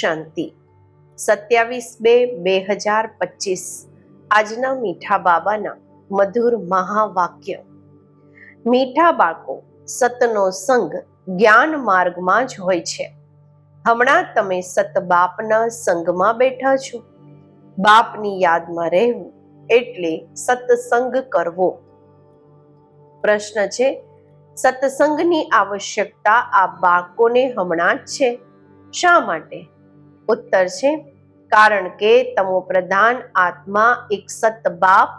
શાંતિ. સત્યાવીસ બે બે હજાર પચીસ. આજના મીઠા બાબાના મધુર મહાવાક્ય. મીઠા બાળકો, સતનો સંગ જ્ઞાન માર્ગમાં જ હોય છે. હમણાં તમે સત બાપના સંગમાં બેઠા છો. બાપની યાદમાં રહેવું એટલે સત્સંગ કરવો. પ્રશ્ન છે સત્સંગની આવશ્યકતા આ બાળકોને હમણાં જ છે? શા માટે? ઉત્તર છે, કારણ કે તમો પ્રધાન આત્મા એક સત બાપ,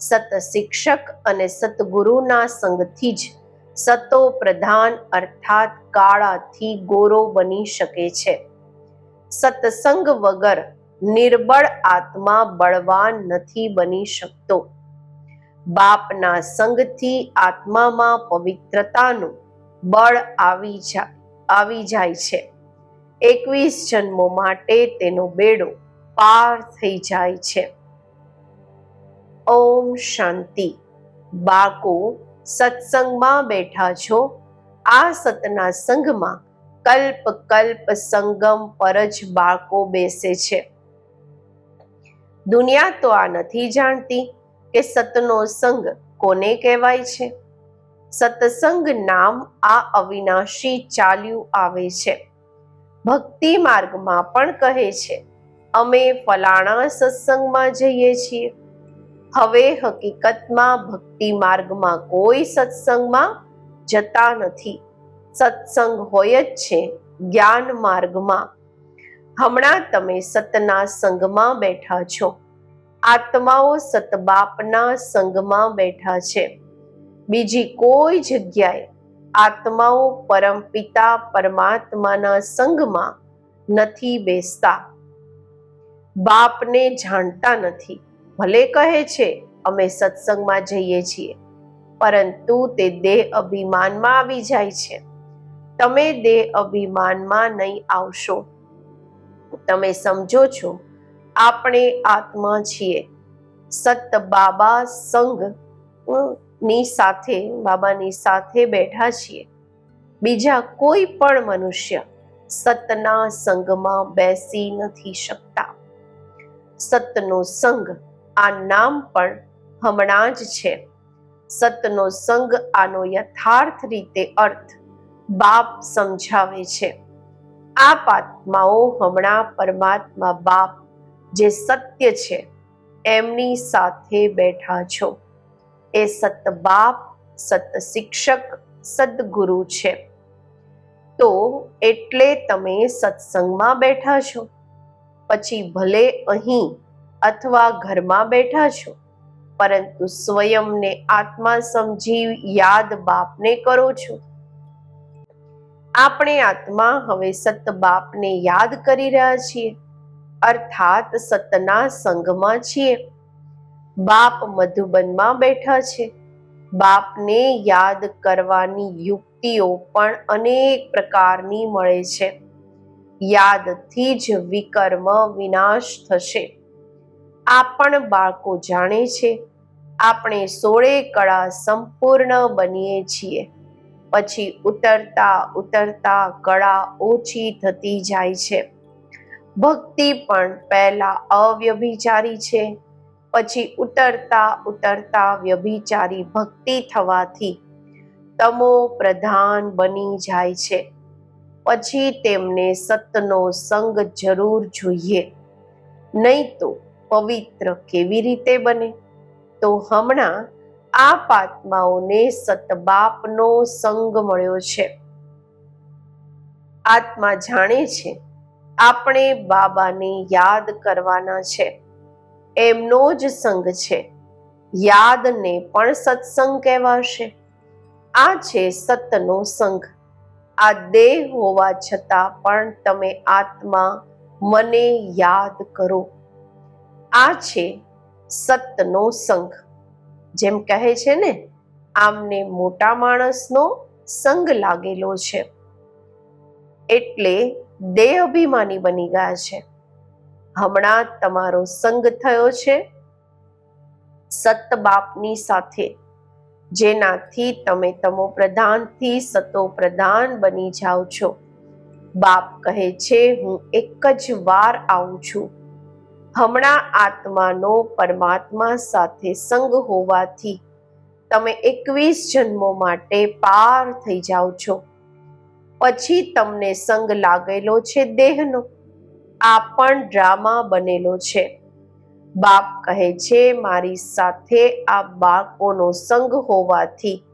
સત શિક્ષક અને સતગુરુના સંગથી જ સતો પ્રધાન અર્થાત કાળાથી ગોરો બની શકે છે. સત્સંગ વગર નિર્બળ આત્મા બળવાન નથી બની શકતો. બાપના સંગથી આત્મામાં પવિત્રતાનું બળ આવી જા, આવી જાય છે. એકવીસ જન્મો માટે તેનો બેડો પાર થઈ જાય છે. ઓમ શાંતિ. બાકો, સત્સંગમાં બેઠા છો. આ સતના સંઘમાં કલ્પ કલ્પ સંગમ પર જ બાકો બેસે છે. દુનિયા તો આ નથી જાણતી કે સતનો સંગ કોને કહેવાય છે. સત્સંગ નામ આ અવિનાશી ચાલ્યું આવે છે. ભક્તિ માર્ગમાં પણ કહે છે, અમે ફલાણા સત્સંગમાં જઈએ છીએ. હવે હકીકતમાં ભક્તિ માર્ગમાં કોઈ સત્સંગમાં જતા નથી. સત્સંગ હોય જ છે જ્ઞાન માર્ગમાં. હમણાં તમે સતના સંગમાં બેઠા છો. આત્માઓ સતબાપના સંગમાં બેઠા છે. બીજી કોઈ જગ્યાએ આત્માઓ પરમપિતા પરમાત્માના સંગમાં નથી બેસતા. બાપને જાણતા નથી. ભલે કહે છે, અમે સત્સંગમાં જઈએ છીએ, પરંતુ તે દેહ અભિમાનમાં આવી જાય છે. તમે દેહ અભિમાનમાં નહીં આવશો. તમે સમજો છો, આપણે આત્મા છીએ. સત બાબા સંગ ની સાથે, બાબાની સાથે બેઠા છીએ. બીજા કોઈ પણ મનુષ્ય સતના સંગમાં બેસી નથી શકતા. સતનો સંગ આ નામ પણ હમણાં જ છે. સતનો સંગ આનો યથાર્થ રીતે અર્થ બાપ સમજાવે છે. આ આત્માઓ હમણાં પરમાત્મા બાપ જે સત્ય છે, એમની સાથે બેઠા છો. એ સત બાપ, સત શિક્ષક સદગુરુ છે. તો એટલે તમે સત્સંગમાં બેઠા છો. પછી ભલે અહીં અથવા ઘરમાં બેઠા છો, પરંતુ સ્વયંને આત્મા સમજી યાદ બાપને કરો છો. આપણે આત્મા હવે સત બાપને યાદ કરી રહ્યા છીએ. અર્થાત સતના સંગમાં છીએ. બાપ મધુબનમાં બેઠા છે. બાપને યાદ કરવાની યુક્તિઓ પણ અનેક પ્રકારની મળે છે. યાદથી જ વિકર્મ વિનાશ થશે. આ પણ બાળકો જાણે છે. આપણે સોળે કળા સંપૂર્ણ બનીએ છીએ. પછી ઉતરતા ઉતરતા કળા ઓછી થતી જાય છે. ભક્તિ પણ પહેલા અવ્યભિચારી છે. પછી ઉતરતા ઉતરતા વ્યભિચારી ભક્તિ થવાથી તમો પ્રધાન બની જાય છે. પછી તેમને સતનો સંગ જરૂર જોઈએ. નહીં તો પવિત્ર કેવી રીતે બને? તો હમણાં આ આત્માઓને સતબાપનો સંગ મળ્યો છે. આત્મા જાણે છે, આપણે બાબાને યાદ કરવાના છે. એમનો જ સંગ છે. યાદને પણ સત્સંગ કહેવાશે. આ છે સતનો સંઘ આ દેહ હોવા છતાં પણ તમે આત્મા મને યાદ કરો. આ છે સતનો સંઘ જેમ કહે છે ને, આમને મોટા માણસનો સંગ લાગેલો છે. એટલે દેહ અભિમાની બની ગયા છે. હમણાં તમારો સંગ થયો છે. સત બાપની સાથે, જેનાથી તમે તમો પ્રધાનથી સતો પ્રધાન બની જાઓ છો. બાપ કહે છે, હું એક જ વાર આવું છું. હમણાં આત્માનો પરમાત્મા સાથે સંગ હોવાથી, તમે એકવીસ જન્મો માટે પાર થઈ જાઓ છો. પછી તમને સંગ લાગેલો છે દેહનો. આ પણ ડ્રામા બનેલો છે. બાપ કહે છે, મારી સાથે આ બાળકોનો સંગ હોવાથી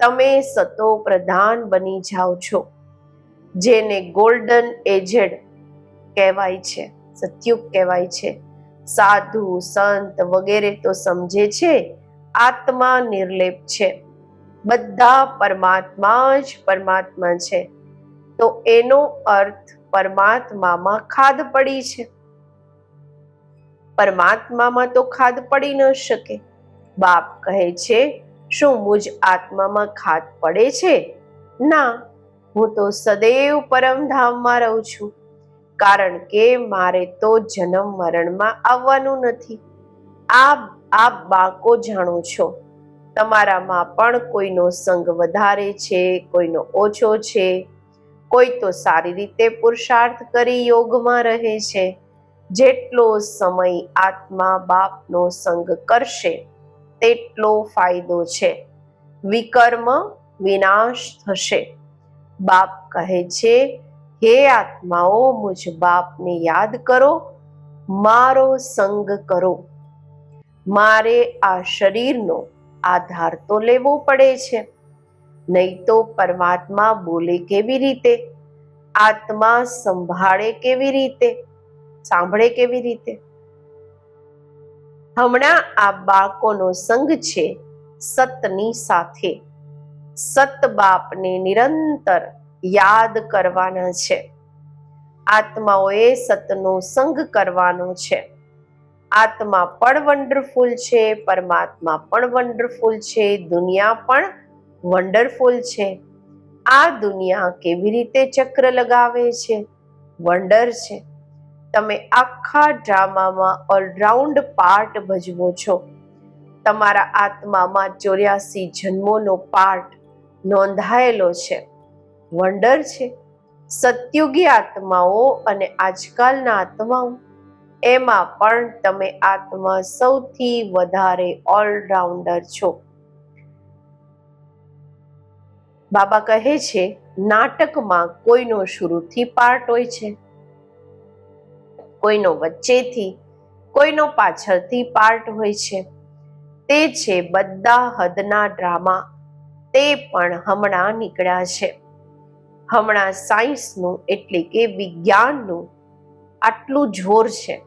તમે સતો પ્રધાન બની જાઓ છો. જેને ગોલ્ડન એજેડ કહેવાય છે, સત્યુગ કહેવાય છે. સાધુ, સંત વગેરે તો સમજે છે, આત્મા નિર્લેપ છે. બધા પરમાત્મા જ પરમાત્મા છે. તો એનો અર્થ પરમાત્મામાં ખાદ પડી છે. પરમાત્મામાં તો ખાદ પડી ન શકે. બાપ કહે છે, શું મુજ આત્મામાં ખાદ પડે છે? ના, હું તો સદૈવ પરમધામમાં રહું છું. કારણ કે મારે તો જન્મ મરણમાં આવવાનું નથી. આ આપ બાકો જાણો છો, તમારામાં પણ કોઈનો સંગ વધારે છે, કોઈનો ઓછો છે. કોઈ તો સારી રીતે પુરુષાર્થ કરી યોગમાં રહે છે. જેટલો સમય આત્મા બાપનો સંગ કરશે, તેટલો ફાયદો છે. વિકર્મ વિનાશ થશે. બાપ કહે છે, હે આત્માઓ, મુજ બાપને યાદ કરો, મારો સંગ કરો. મારે આ શરીરનો આધાર તો લેવો પડે છે. નહીં તો પરમાત્મા બોલે કેવી રીતે? આત્મા સંભાળે કેવી રીતે? સાંભળે કેવી રીતે? હમણાં આ બાળકોનો સંગ છે સતની સાથે. સત બાપને નિરંતર યાદ કરવાના છે. આત્માઓએ સતનો સંગ કરવાનો છે. આત્મા પણ વન્ડરફુલ છે, પરમાત્મા પણ વન્ડરફુલ છે, દુનિયા પણ વન્ડરફુલ છે. આ દુનિયા કેવી રીતે ચક્ર લગાવે છે? વન્ડર છે. તમે આખા ડ્રામામાં ઓલરાઉન્ડ પાર્ટ ભજવો છો. તમારા આત્મામાં ચોર્યાસી જન્મોનો પાર્ટ નોંધાયેલો છે. વન્ડર છે. સત્યુગી આત્માઓ અને આજકાલના આત્માઓ, એમાં પણ તમે આત્મા સૌથી વધારે ઓલરાઉન્ડર છો. બાબા કહે છે, નાટકમાં કોઈનો શરૂથી પાર્ટ હોય છે. કોઈનો વચ્ચેથી, કોઈનો પાછળથી પાર્ટ હોય છે. તે છે બધા હદના ડ્રામા તે પણ હમણાં નીકળ્યા છે. હમણાં સાયન્સનું એટલે કે વિજ્ઞાનનું આટલું જોર છે.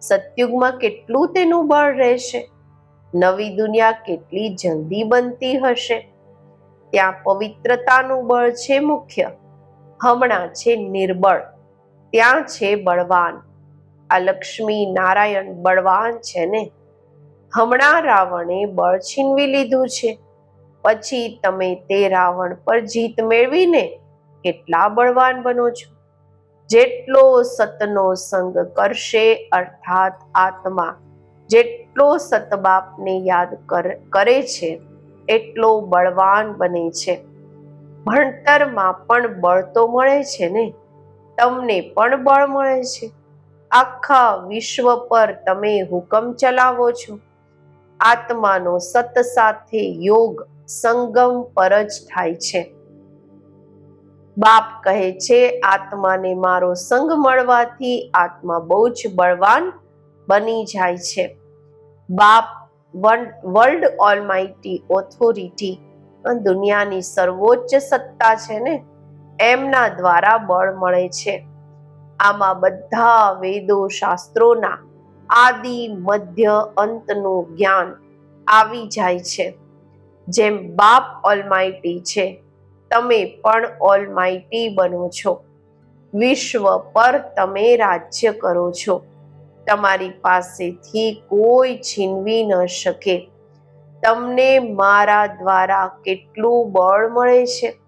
સતયુગમાં કેટલું તેનું બળ રહેશે? નવી દુનિયા કેટલી જલ્દી બનતી હશે? ત્યાં પવિત્રતાનું બળ છે મુખ્ય, હમણાં છે નિર્બળ, ત્યાં છે બળવાન. આ લક્ષ્મી નારાયણ બળવાન છે ને? હમણાં રાવણે બળ છીનવી લીધું છે. પછી તમે તે રાવણ પર જીત મેળવીને કેટલા બળવાન બનો છો? જેટલો સતનો સંગ કરશે અર્થાત આત્મા, જેટલો સતબાપને યાદ કરે છે એટલો બળવાન બને છે. ભણતરમાં પણ બળ તો મળે છે ને? તમને પણ બળ મળે છે. આખા વિશ્વ પર તમે હુકમ ચલાવો છો. આત્માનો સત સાથે યોગ સંગમ પર જ થાય છે. બાપ કહે છે, આત્માને મારો સંગ મળવાથી આત્મા બહુ જ બળવાન બની જાય છે. બાપ વર્લ્ડ ઓલમાઇટી ઓથોરિટી દુનિયાની સર્વોચ્ચ સત્તા છે ને, એમના દ્વારા બળ મળે છે. આમાં બધા વેદો શાસ્ત્રોના આદિ, મધ્ય અંતનું જ્ઞાન આવી જાય છે. જેમ બાપ ઓલમાઇટી છે, તમે પણ ઓલમાઇટી બનો છો. વિશ્વ પર તમે રાજ્ય કરો છો. તમારી પાસેથી કોઈ છીનવી ન શકે. તમને મારા દ્વારા કેટલું બળ મળે છે?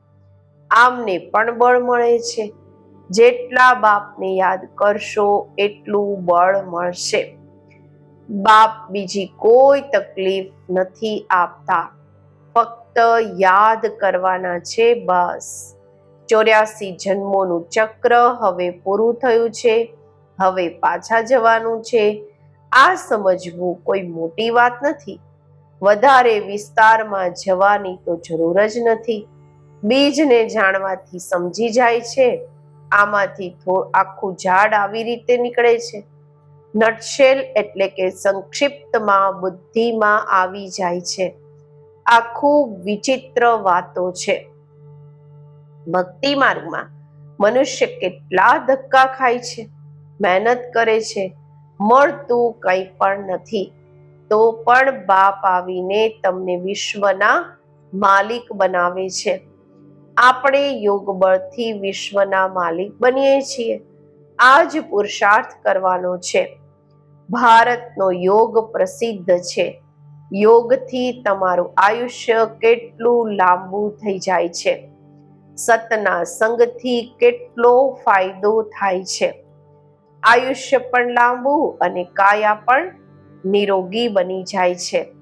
આમને પણ બળ મળે છે. જેટલા બાપને યાદ કરશો, એટલું બળ મળશે. બાપ બીજી કોઈ તકલીફ નથી આપતા. ફક્ત યાદ કરવાના છે, બસ. ચોર્યાસી જન્મોનું ચક્ર હવે પૂરું થયું છે. હવે પાછા જવાનું છે. આ સમજવું કોઈ મોટી વાત નથી. વધારે વિસ્તારમાં જવાની તો જરૂર જ નથી. બીજને જાણવાથી સમજી જાય છે. આમાંથી આખું ઝાડ આવી રીતે નીકળે છે. નટશેલ એટલે કે સંક્ષિપ્તમાં બુદ્ધિમાં આવી જાય છે. આ ખૂબ વિચિત્ર વાતો છે. ભક્તિ માર્ગમાં મનુષ્ય કેટલા ધક્કા ખાય છે. મહેનત કરે છે. મળતું કંઈ પણ નથી. તો પણ બાપ આવીને તમને વિશ્વના માલિક બનાવે છે. આપણે યોગ બળથી વિશ્વના માલિક બનીએ છીએ. આ જ પુરુષાર્થ કરવાનો છે. ભારતનો યોગ પ્રસિદ્ધ છે. યોગથી તમારું આયુષ્ય કેટલું લાંબુ થઈ જાય છે. સતના સંગથી કેટલો ફાયદો થાય છે. આયુષ્ય પણ લાંબુ અને કાયા પણ નિરોગી બની જાય છે.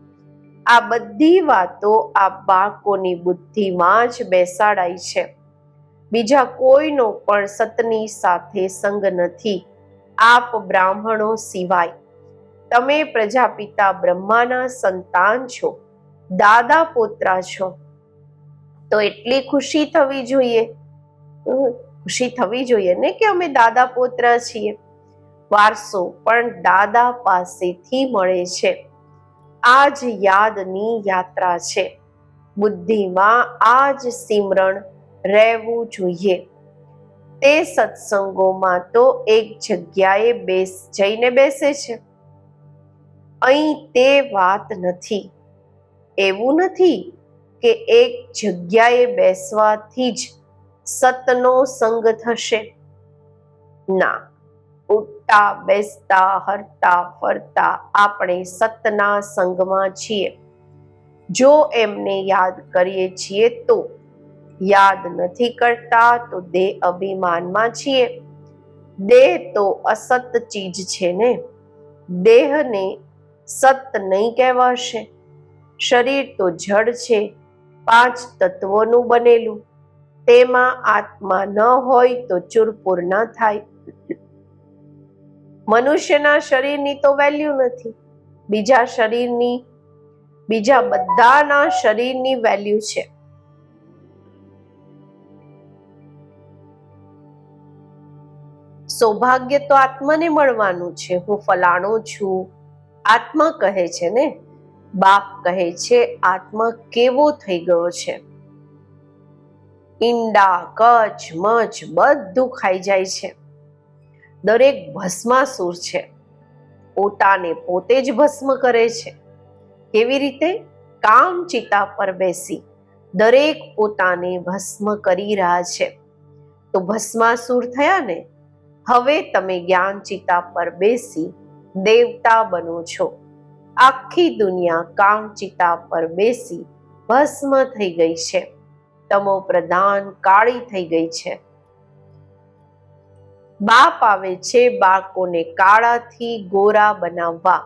આ બધી વાતો આ બાળકોની બુદ્ધિમાં જ બેસાડાય છે. બીજા કોઈનો પણ સતની સાથે સંગ નથી. આપ બ્રાહ્મણો સિવાય. તમે પ્રજાપિતા બ્રહ્માના સંતાન છો. દાદા પોત્રા છો. તો એટલી ખુશી થવી જોઈએ. ખુશી થવી જોઈએ ને કે અમે દાદા પોત્ર છીએ? વારસો પણ દાદા પાસેથી મળે છે. આ જ યાદની યાત્રા છે. બુદ્ધિમાં આ જ સિમરણ રહેવું જોઈએ. તે સત્સંગોમાં તો એક જગ્યાએ બેસ જઈને બેસે છે. અહીં તે વાત નથી. એવું નથી કે એક જગ્યાએ બેસવાથી જ સતનો સંગ થશે. ના. ઉઠતા બેસતા, હરતા, ફરતા આપણે સતના સંગમાં છીએ. જો એમને યાદ કરીએ છીએ તો યાદ નથી કરતા તો દેહ અભિમાનમાં છીએ. દેહ તો અસત ચીજ છે ને? દેહને સત નહીં કહેવાશે. શરીર તો જડ છે. પાંચ તત્વોનું બનેલું. તેમાં આત્મા ન હોય તો ચુરપુર ન થાય. મનુષ્યના શરીરની તો વેલ્યુ નથી. બીજા શરીરની, બીજા બધાના શરીરની વેલ્યુ છે. સૌભાગ્ય તો આત્માને મળવાનું છે. હું ફલાણો છું. આત્મા કહે છે ને? બાપ કહે છે, આત્મા કેવો થઈ ગયો છે? ઈંડા કચ મચ બધું ખાઈ જાય છે. દરેક ભસ્માસુર છે. પોતાને પોતે જ ભસ્મ કરે છે. કેવી રીતે? કામ ચિતા પર બેસી દરેક પોતાને ભસ્મ કરી રહ્યા છે. તો ભસ્માસુર થયા ને, હવે તમે જ્ઞાન ચિતા પર બેસી દેવતા બનો છો. આખી દુનિયા કામ ચિતા પર બેસી ભસ્મ થઈ ગઈ છે. તમો પ્રધાન કાળી થઈ ગઈ છે. બાપ આવે છે બાળકોને કાળાથી ગોરા બનાવવા.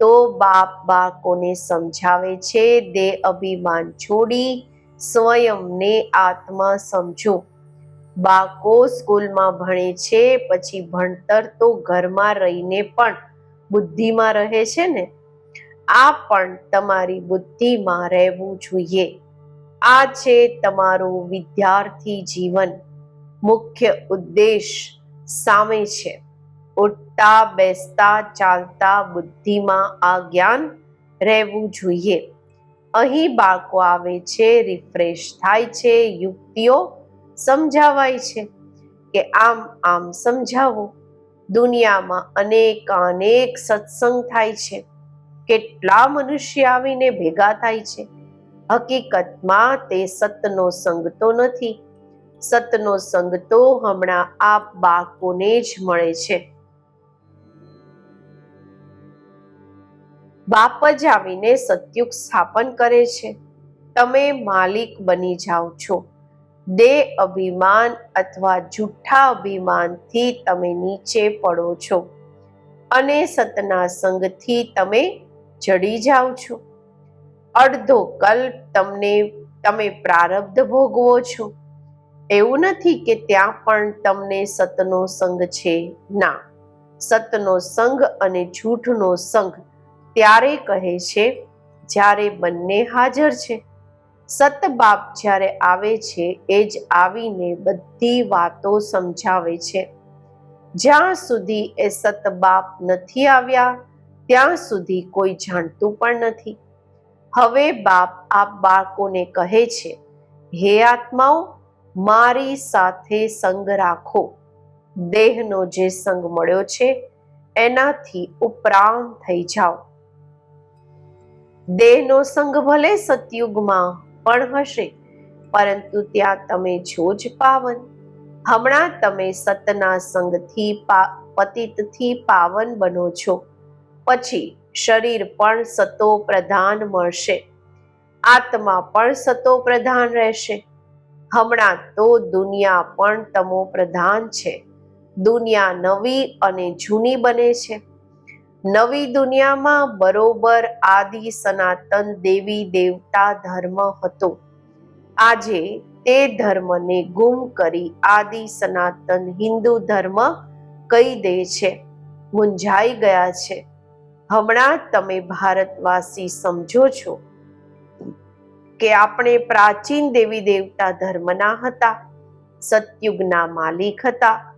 તો બાપ બાળકોને સમજાવે છે, દે અભિમાન છોડી, સ્વયંને આત્મા સમજો. બાળકો સ્કૂલમાં ભણે છે, પછી ભણતર તો ઘરમાં રહીને પણ બુદ્ધિમાં રહે છે ને? આ પણ તમારી બુદ્ધિમાં રહેવું જોઈએ. આ છે તમારું વિદ્યાર્થી જીવન. મુખ્ય ઉદ્દેશ સામે છે. ઉઠતા બેસતા, ચાલતા, બુદ્ધિમાં આ જ્ઞાન રહેવું જોઈએ. અહીં બાળકો આવે છે રિફ્રેશ થાય છે, યુક્તિઓ સમજાવાય છે કે આમ આમ સમજાવો. દુનિયામાં અનેક અનેક સત્સંગ થાય છે. કેટલા મનુષ્ય આવીને ભેગા થાય છે. હકીકતમાં તે સતનો સંગ તો નથી. સતનો સંગ તો હમણાં આ બાળકોને જ મળે છે. બાપ જ આવીને સતયુગ સ્થાપન કરે છે. તમે માલિક બની જાઓ છો. દે અભિમાન અથવા જૂઠા અભિમાનથી તમે નીચે પડો છો. અને સતના સંગથી તમે ચડી જાઓ છો. અડધો કલ્પ તમને, તમે પ્રારબ્ધ ભોગવો છો. એવું નથી કે ત્યાં પણ તમને સતનો સંગ છે. ના, સતનો સંગ અને જૂઠનો સંગ ત્યારે કહે છે જ્યારે બંને હાજર છે. સત બાપ જ્યારે આવે છે એ જ આવીને બધી વાતો સમજાવે છે. જ્યાં સુધી એ સત બાપ નથી આવ્યા, ત્યાં સુધી કોઈ જાણતું પણ નથી. હવે બાપ આ બાળકોને કહે છે, હે આત્માઓ મારી સાથે સંગ રાખો. દેહનો જે સંગ મળ્યો છે, એનાથી ઉપરાંત થઈ જાઓ. દેહનો સંગ ભલે સતયુગમાં પણ હશે, પરંતુ ત્યાં તમે જો જ પાવન. હમણાં તમે સતના સંગથી પતિતથી પાવન બનો છો. પછી શરીર પણ સતો પ્રધાન મળશે. આત્મા પણ સતો પ્રધાન રહેશે. હમણાં તો દુનિયા પણ તમો પ્રધાન છે. દુનિયા નવી અને જૂની બને છે. નવી દુનિયામાં બરોબર આદિ સનાતન દેવી દેવતા ધર્મ હતો. આજે તે ધર્મને ગુમ કરી આદિ સનાતન હિન્દુ ધર્મ કહી દે છે. મૂંઝાઈ ગયા છે. હમણાં તમે ભારતવાસી સમજો છો. કે આપણે પ્રાચીન દેવી દેવતા ધર્મના હતા, સતયુગના માલિક હતા,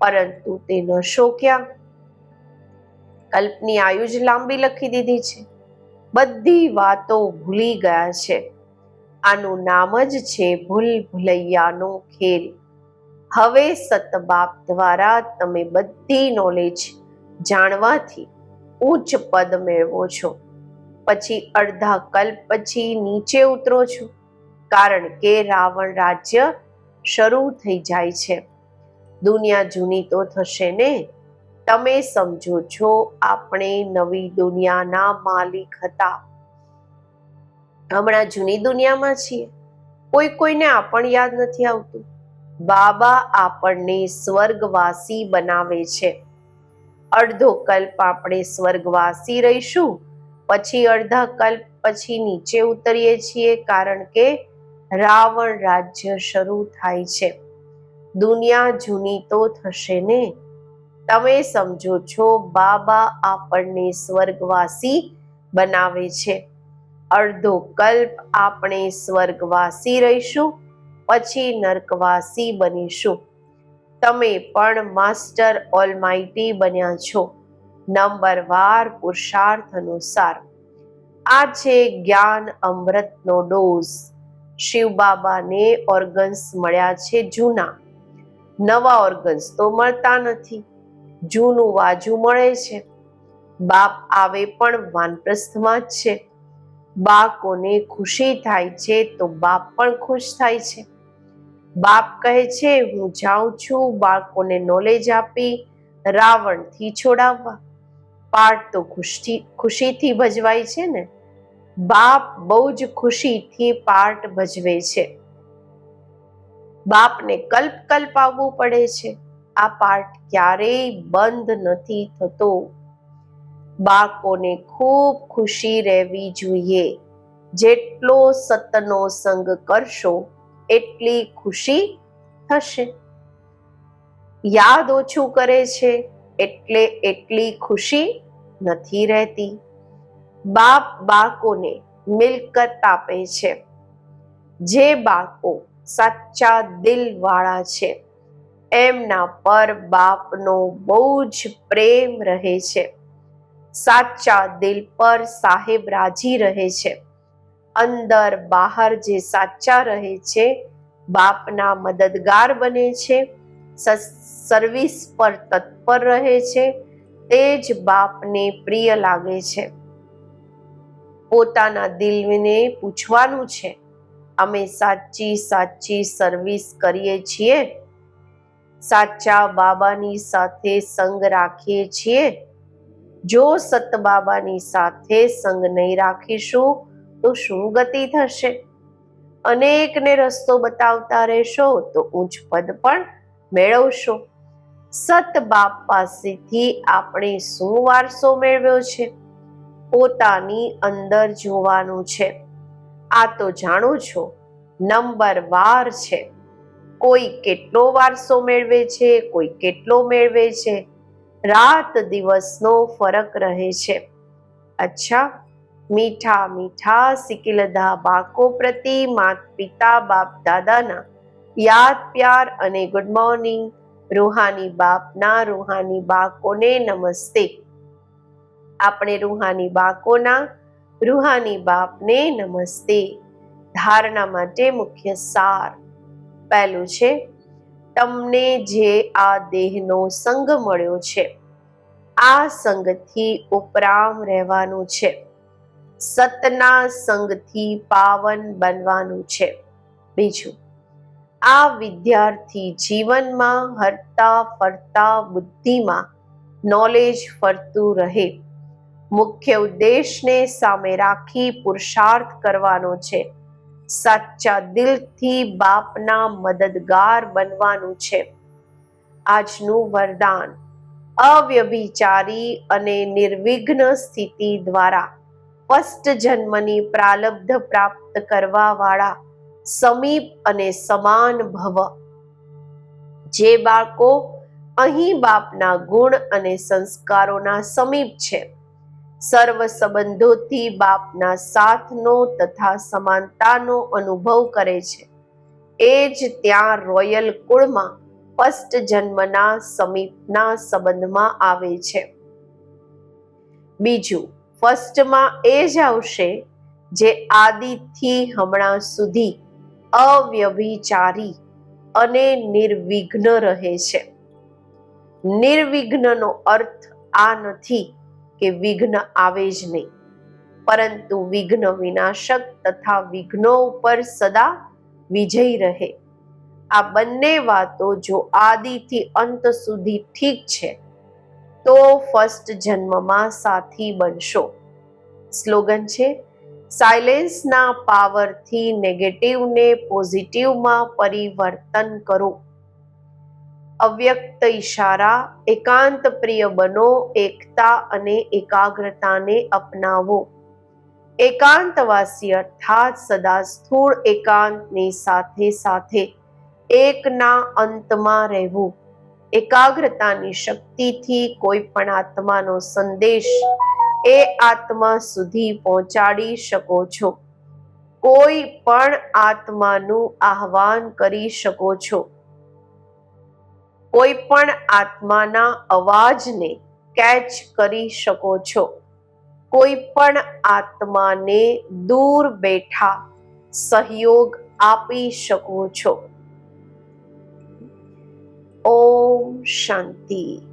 પરંતુ તે નશો ક્યાં કલ્પની આયુ જ લાંબી લખી દીધી છે. બધી વાતો ભૂલી ગયા છે. આનું નામ જ છે ભૂલ ભૂલૈયાનો ખેલ. હવે સતબાપ દ્વારા તમે બધી નોલેજ જાણવાથી ઉચ્ચ પદ મેળવો છો. પછી અડધા કલ્પ પછી નીચે ઉતરો છો. કારણ કે રાવણ રાજ્ય શરૂ થઈ જાય છે. દુનિયા જૂની તો થશે ને? તમે સમજો છો આપણે નવી દુનિયાના માલિક હતા. હમણાં જૂની દુનિયામાં છીએ. કોઈ કોઈને આપણ યાદ નથી આવતું. બાબા આપણને સ્વર્ગવાસી બનાવે છે. અડધો કલ્પ આપણે સ્વર્ગવાસી રહીશું. પછી અડધા કલ્પ પછી નીચે ઉતરીએ છીએ કારણ કે રાવણ રાજ્ય શરૂ થાય છે. દુનિયા જૂની તો થશે ને? તમે સમજો છો બાબા આપણને સ્વર્ગવાસી બનાવે છે. અડધો કલ્પ આપણે સ્વર્ગવાસી રહીશું, પછી નર્કવાસી બનીશું. તમે પણ માસ્ટર ઓલમાઇટી બન્યા છો. નંબર વાર પુરુષાર્થ અનુસાર આ છે જ્ઞાન અમૃતનો ડોઝ. શિવ બાબાને ઓર્ગન્સ મળ્યા છે જૂના. નવા ઓર્ગન્સ તો મળતા નથી. જૂનું વાજુ મળે છે. બાપ આવે પણ વાનપ્રસ્થમાં જ છે. બાળકોને ખુશી થાય છે તો બાપ પણ ખુશ થાય છે. બાપ કહે છે, હું જાઉં છું બાળકોને નોલેજ આપી, રાવણથી છોડાવવા. પાઠ તો ખુશી ખુશીથી ભજવાય છે ને? બાપ બહુ જ ખુશીથી પાઠ ભજવે છે. બાપને કલ્પ કલ્પ આવવું પડે છે. આ પાઠ ક્યારેય બંધ નથી થતો. બાળકોને ખૂબ ખુશી રહેવી જોઈએ. જેટલો સતનો સંગ કરશો, એટલી ખુશી થશે. યાદ ઓછું કરે છે. એટલે એટલી ખુશી નથી રહેતી. બાપ બાળકોને મિલકત આપે છે. જે બાળકો સાચા દિલવાળા છે, એમના પર બાપનો બહુ જ પ્રેમ રહે છે. સાચા દિલ પર સાહેબ રાજી રહે છે. અંદર બહાર જે સાચા રહે છે, બાપના મદદગાર બને છે સર્વિસ પર તત્પર રહે છે, તે જ બાપને પ્રિય લાગે છે. પોતાના દિલને પૂછવાનું છે, અમે સાચી સાચી સર્વિસ કરીએ છીએ? સાચા બાબાની સાથે સંગ રાખીએ છીએ? જો સત બાબાની સાથે સંગ નહીં રાખીશું, તો શું ગતિ થશે? અનેકને રસ્તો બતાવતા રહેશો, તો ઉચ્ચ પદ પણ મેળવશો. સત બાપ પાસેથી આપણે શું વારસો મેળવ્યો છે. પોતાની અંદર જોવાનું છે. આ તો જાણો છો, નંબર વાર છે. કોઈ કેટલો વારસો મેળવે છે, કોઈ કેટલો મેળવે છે. રાત દિવસનો ફરક રહે છે. અચ્છા, મીઠા મીઠા સિકિલધા બાકો પ્રતિ માત પિતા બાપ દાદાના યાદ પ્યાર અને ગુડ મોર્નિંગ રૂહાની બાપના રૂહાની બાકોને નમસ્તે. આપણે રૂહાની બાકોના રૂહાની બાપને નમસ્તે. ધારણા માટે મુખ્ય સાર. પહેલું છે, તમને જે આ દેહનો સંગ મળ્યો છે, આ સંગથી ઉપરામ રહેવાનું છે. સતના સંગથી પાવન બનવાનું છે. બીજું આ વિદ્યાર્થી જીવનમાં હરતા ફરતા બુદ્ધિમાં નોલેજ ફરતું રહે. મુખ્ય ઉદ્દેશને સામે રાખી પુરુષાર્થ કરવાનો છે. સાચા દિલથી બાપના મદદગાર બનવાનું છે. આજનું વરદાન અવ્યભિચારી અને નિર્વિઘ્ન સ્થિતિ દ્વારા, ફસ્ટ જન્મની પ્રાલબ્ધ પ્રાપ્ત કરવા વાળા સમીપ અને સમાન ભવ. જે બાળકો અહીં બાપના ગુણ અને સંસ્કારોના સમીપ છે. સર્વ સંબંધોથી બાપના સાથનો તથા સમાનતાનો અનુભવ કરે છે. એ જ ત્યાં રોયલ કુળમાં ફર્સ્ટ જન્મના સમીપના સંબંધમાં આવે છે. બીજું ફર્સ્ટમાં એ જ આવશે જે આદિથી હમણાં સુધી અવ્યભિચારી અને નિર્વિઘ્ન રહે છે. નિર્વિઘ્નનો અર્થ આ નથી કે વિઘ્ન આવે જ નહીં, પરંતુ વિઘ્ન વિનાશક તથા વિઘ્નો ઉપર સદા વિજય રહે. આ બંને વાતો જો આદિથી અંત સુધી ઠીક છે, તો ફર્સ્ટ જન્મમાં સાથી બનશો. સ્લોગન છે સાયલેન્સના પાવરથી નેગેટિવને પોઝિટિવમાં પરિવર્તન કરો. અવ્યક્ત ઈશારા, એકાંત પ્રિય બનો, એકતા અને એકાગ્રતાને અપનાવો. એકાંતવાસી અર્થાત સદા સ્થૂળ એકાંતની સાથે સાથે એકના અંતમાં રહેવું. એકાગ્રતાની શક્તિથી કોઈ પણ આત્માનો સંદેશ એ આત્મા સુધી પહોંચાડી શકો છો. કોઈ પણ આત્માનું આહવાન કરી શકો છો. કોઈ પણ આત્માના અવાજને કેચ કરી શકો છો. કોઈ પણ આત્માને દૂર બેઠા સહયોગ આપી શકો છો. ઓમ શાંતિ.